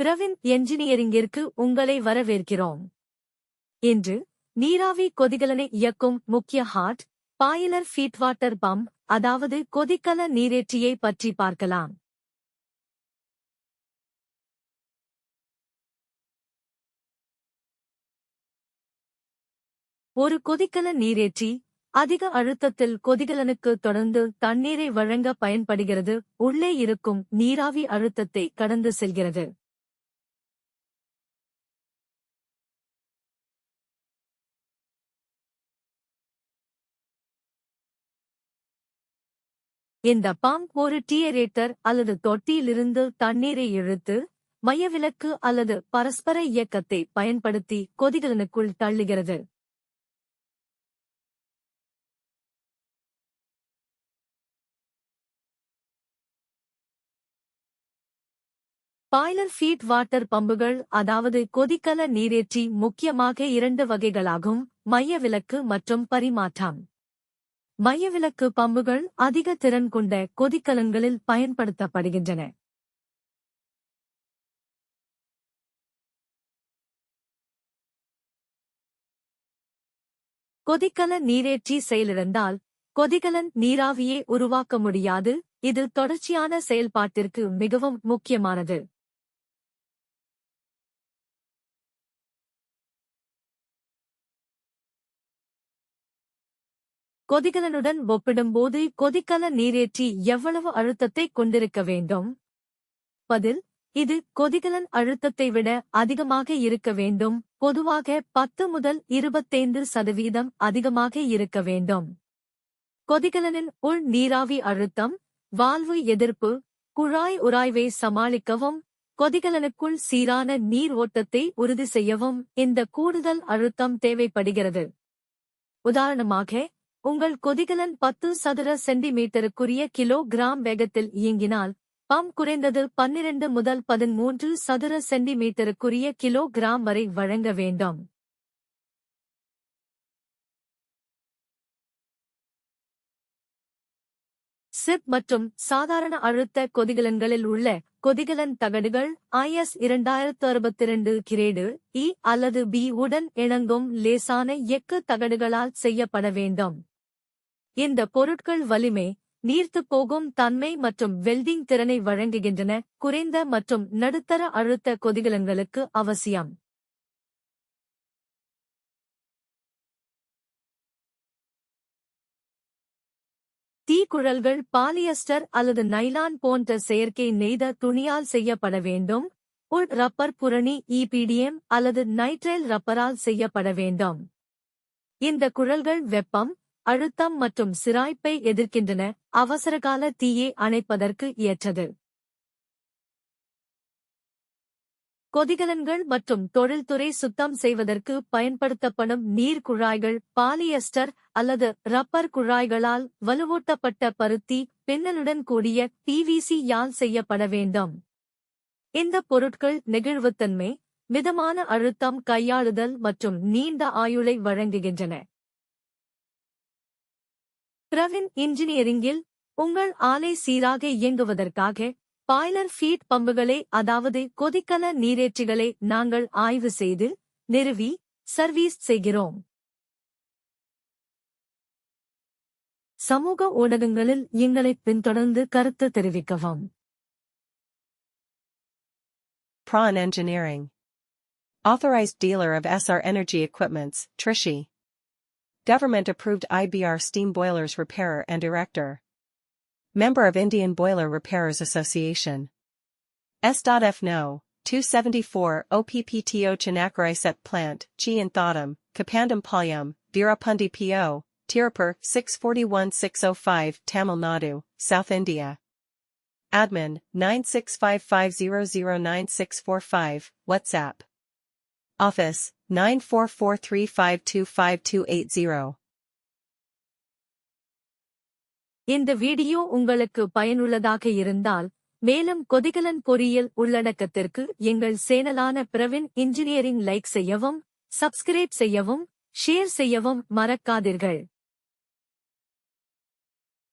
பிரவின் என்ஜினியரிங்கிற்கு உங்களை வரவேற்கிறோம். இன்று நீராவி கொதிகலனை இயக்கும் முக்கிய heart boiler feed water pump அதாவது கொதிக்கல நீரேற்றியை பற்றி பார்க்கலாம். ஒரு கொதிக்கல நீரேற்றி அதிக அழுத்தத்தில் கொதிகலனுக்கு தொடர்ந்து தண்ணீரை வழங்க பயன்படுகிறது உள்ளே இருக்கும் நீராவி அழுத்தத்தை கடந்து செல்கிறது. இந்த பம்ப் ஒரு டியரேட்டர் அல்லது தொட்டியிலிருந்து தண்ணீரை இழுத்து மையவிலக்கு அல்லது பரஸ்பர இயக்கத்தை பயன்படுத்தி கொதிகலனுக்குள் தள்ளுகிறது. பாய்லர் ஃபீட் வாட்டர் பம்புகள் அதாவது கொதிக்கல நீரேற்றி முக்கியமாக இரண்டு வகைகளாகும் மையவிலக்கு மற்றும் பரிமாற்றம். மையவிலக்கு பம்புகள் அதிக திறன் கொண்ட கொதிக்கலன்களில் பயன்படுத்தப்படுகின்றன. கொதிக்கல நீரேற்றி செயலிழந்தால் கொதிகலன் நீராவியே உருவாக்க முடியாது. இது தொடர்ச்சியான செயல்பாட்டிற்கு மிகவும் முக்கியமானது. கொதிகலனுடன் ஒப்பிடும்போது கொதிக்கல நீரேற்றி எவ்வளவு அழுத்தத்தை கொண்டிருக்க வேண்டும்? பதில் இது கொதிகலன் அழுத்தத்தை விட அதிகமாக இருக்க வேண்டும். பொதுவாக பத்து முதல் இருபத்தைந்து சதவீதம் அதிகமாக இருக்க வேண்டும். கொதிகலனின் உள் நீராவி அழுத்தம் வால்வு எதிர்ப்பு குழாய் உராய்வை சமாளிக்கவும் கொதிகலனுக்குள் சீரான நீர் ஓட்டத்தை உறுதி செய்யவும் இந்த கூடுதல் அழுத்தம் தேவைப்படுகிறது. உதாரணமாக உங்கள் கொதிகலன் பத்து சதுர சென்டிமீட்டருக்குரிய கிலோ கிராம் வேகத்தில் இயங்கினால் பம்ப் குறைந்தது பன்னிரண்டு முதல் பதிமூன்று சதுர சென்டிமீட்டருக்குரிய கிலோ கிராம் வரை வழங்க வேண்டும். சிப் மற்றும் சாதாரண அழுத்த கொதிகலன்களில் உள்ள கொதிகலன் தகடுகள் ஐஎஸ் இரண்டாயிரத்து அறுபத்தி இரண்டு கிரேடு இ அல்லது பி உடன் இணங்கும் லேசான எக்கு தகடுகளால் செய்யப்பட வேண்டும். இந்த பொருட்கள் வலிமை நீர்த்துப் போகும் தன்மை மற்றும் வெல்டிங் திறனை வழங்குகின்றன குறைந்த மற்றும் நடுத்தர அழுத்த கொதிகலன்களுக்கு அவசியம். தீக்குழல்கள் பாலியஸ்டர் அல்லது நைலான் போன்ற செயற்கை நெய்த துணியால் செய்யப்பட வேண்டும் உள் ரப்பர் புரணி இபிடிஎம் அல்லது நைட்ரைல் ரப்பரால் செய்யப்பட வேண்டும். இந்த குழல்கள் வெப்பம் அழுத்தம் மற்றும் சிராய்ப்பை எதிர்க்கின்றன அவசரகால தீயை அணைப்பதற்கு ஏற்றது. கொதிகலன்கள் மற்றும் தொழில்துறை சுத்தம் செய்வதற்கு பயன்படுத்தப்படும் நீர் குழாய்கள் பாலியஸ்டர் அல்லது ரப்பர் குழாய்களால் வலுவூட்டப்பட்ட பருத்தி பின்னலுடன் கூடிய பிவிசி யால் செய்யப்பட வேண்டும். இந்த பொருட்கள் நெகிழ்வுத்தன்மை மிதமான அழுத்தம் கையாளுதல் மற்றும் நீண்ட ஆயுளை வழங்குகின்றன. பிரவின் இன்ஜினியரிங்கில் உங்கள் ஆலை சீராக இயங்குவதற்காக பாய்லர் ஃபீட் பம்புகளை அதாவது கொதிக்கல நீரேற்றிகளை நாங்கள் ஆய்வு செய்து நிறுவி சர்வீஸ் செய்கிறோம் சமூக ஊடகங்களில் எங்களை பின்தொடர்ந்து கருத்து தெரிவிக்கவும் Prawn Engineering. Authorized dealer of SR Energy Equipments, Trishy. Government approved IBR steam boilers repairer and erector. Member of Indian Boiler Repairers Association. S.F. No. 274 OPPTO Chinakarai Set Plant, Chi and Thodam, Kapandam Palyam, Veerapundi P.O., Tirupur 641605 Tamil Nadu, South India. Admin 9655009645, WhatsApp. Office 94435252280. இந்த video உங்களுக்கு பயனுள்ளதாக இருந்தால் மேலும் கொதிகலன் பொறியியல் உள்ளடக்கத்திற்கு எங்கள் சேனலான பிரவின் இன்ஜினியரிங் லைக் செய்யவும் சப்ஸ்கிரைப் செய்யவும் ஷேர் செய்யவும் மறக்காதீர்கள்